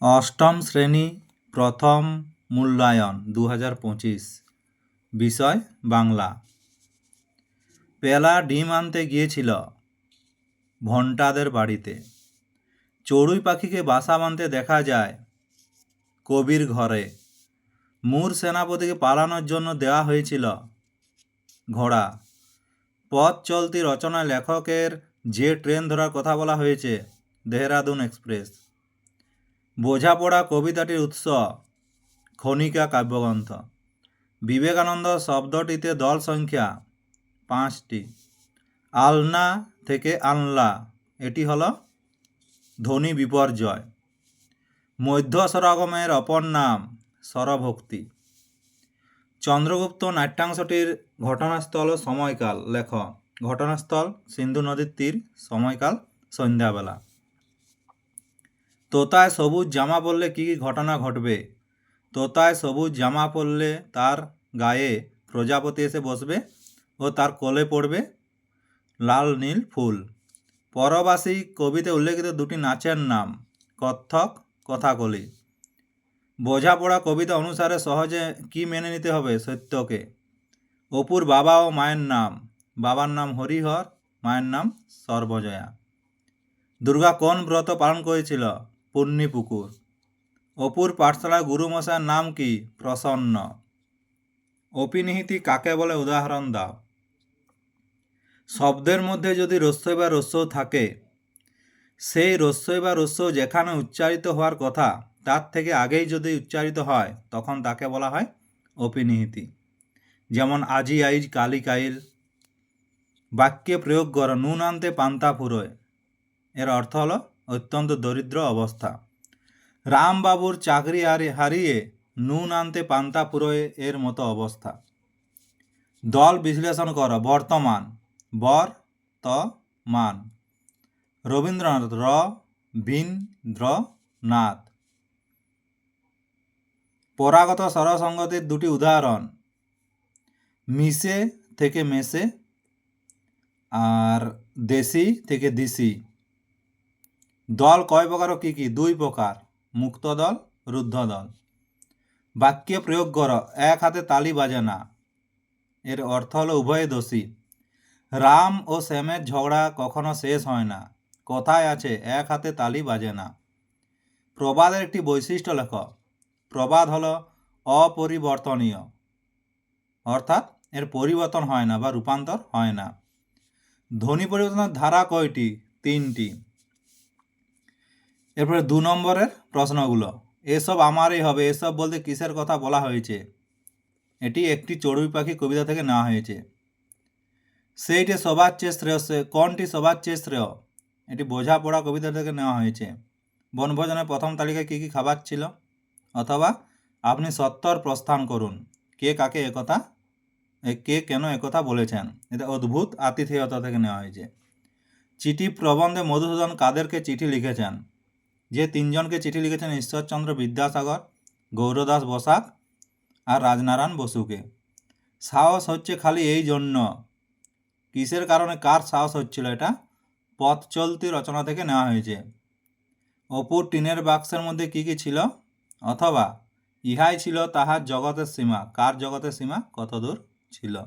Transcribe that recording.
অষ্টম শ্রেণি প্রথম মূল্যায়ন দু হাজার পঁচিশ। বিষয় বাংলা। পেলা ডিম আনতে গিয়েছিল ভন্টাদের বাড়িতে। চড়ুই পাখিকে বাসা বাঁধতে দেখা যায় কবির ঘরে। মূর সেনাপতিকে পালানোর জন্য দেওয়া হয়েছিল ঘোড়া। পথ চলতি রচনা লেখকের যে ট্রেন ধরার কথা বলা হয়েছে, দেহরাদুন এক্সপ্রেস। বোঝাপড়া কবিতাটির উৎস খনিকা কাব্যগ্রন্থ। বিবেকানন্দ শব্দটিতে দল সংখ্যা পাঁচটি। আলনা থেকে আনলা, এটি হল ধ্বনি বিপর্যয়। মধ্য সরগমের অপর নাম স্বরভক্তি চন্দ্রগুপ্ত নাট্যাংশটির ঘটনাস্থল সময়কাল, লেখ, ঘটনাস্থল সিন্ধু নদীর তীর সময়কাল সন্ধ্যাবেলা। তোতায় সবুজ জামা পরলে কী কী ঘটনা ঘটবে? তোতায় সবুজ জামা পরলে তার গায়ে প্রজাপতি এসে বসবে ও তার কোলে পড়বে লাল, নীল ফুল। পরবাসী কবিতে উল্লেখিত দুটি নাচের নাম কত্থক কথাকলি। বোঝাপড়া কবিতা অনুসারে সহজে কি মেনে নিতে হবে সত্যকে? অপুর বাবা ও মায়ের নাম, বাবার নাম হরিহর, মায়ের নাম সর্বজয়া। দুর্গা কোন ব্রত পালন করেছিল? পুকুর অপুর পাঠশালা গুরুমশার নাম কি? প্রসন্ন। অপিনিহিতি কাকে বলে উদাহরণ দাও। শব্দের মধ্যে যদি রস্যই বা রস্য থাকে, সেই রস্যই বা রস্য যেখানে উচ্চারিত হওয়ার কথা, তার থেকে আগেই যদি উচ্চারিত হয়, তখন তাকে বলা হয় অপিনিহিতি। যেমন, আজি আইজ কালি কাইল বাক্যে প্রয়োগ কর, নুন আনতে পান্তা ফুরোয়। এর অর্থ হলো অত্যন্ত দরিদ্র অবস্থা। রামবাবুর চাকরি হারি, হারিয়ে নুন আনতে পান্তা ফুরোয় এর মতো অবস্থা। দল বিশ্লেষণ কর, বর্তমান। বর, ত, মান। রবীন্দ্রনাথ, র, ভিন, দ্র, নাথ। পরাগত স্বরসঙ্গতির দুটি উদাহরণ। মিশে থেকে মেশে আর দেশি থেকে দিশি। দল কয় প্রকার ও কী কী? দুই প্রকার মুক্ত দল রুদ্ধ দল বাক্যে প্রয়োগ কর, এক হাতে তালি বাজে না এর অর্থ হলো উভয়ে দোষী। রাম ও শ্যামের ঝগড়া কখনো শেষ হয় না। কথায় আছে, এক হাতে তালি বাজে না প্রবাদের একটি বৈশিষ্ট্য লেখ। প্রবাদ হলো অপরিবর্তনীয়। অর্থাৎ এর পরিবর্তন হয় না বা রূপান্তর হয় না। ধ্বনি পরিবর্তনের ধারা কয়টি? তিনটি। এরপরে দু নম্বরের প্রশ্নগুলো। এসব আমারই হবে, এসব বলতে কিসের কথা বলা হয়েছে? এটি একটি চড়ুই পাখি কবিতা থেকে নেওয়া হয়েছে। সেইটি সবার চেয়ে শ্রেয়স, কোনটি সবার চেয়ে শ্রেয়? এটি বোঝাপড়া কবিতা থেকে নেওয়া হয়েছে। বনভোজনের প্রথম তালিকায় কী কী খাবার ছিল? অথবা আপনি সত্তর প্রস্থান করুন, কে কাকে একথা, কে কেন একথা বলেছেন? এটা অদ্ভুত আতিথেয়তা থেকে নেওয়া হয়েছে। চিঠি প্রবন্ধে মধুসূদন কাদেরকে চিঠি লিখেছেন? যে তিনজনকে চিঠি লিখেছেন ঈশ্বরচন্দ্র বিদ্যাসাগর, গৌরদাস বসাক আর রাজনারায়ণ বসুকে। সাহস হচ্ছে খালি এই জন্য। কিসের কারণে কার সাহস হচ্ছিল এটা? পথ চলতি রচনা থেকে নেওয়া হয়েছে। অপুর টিনের বাক্সের মধ্যে কি কি ছিল? অথবা ইহাই ছিল তাহার জগতের সীমা। কার জগতের সীমা? কতদূর ছিল?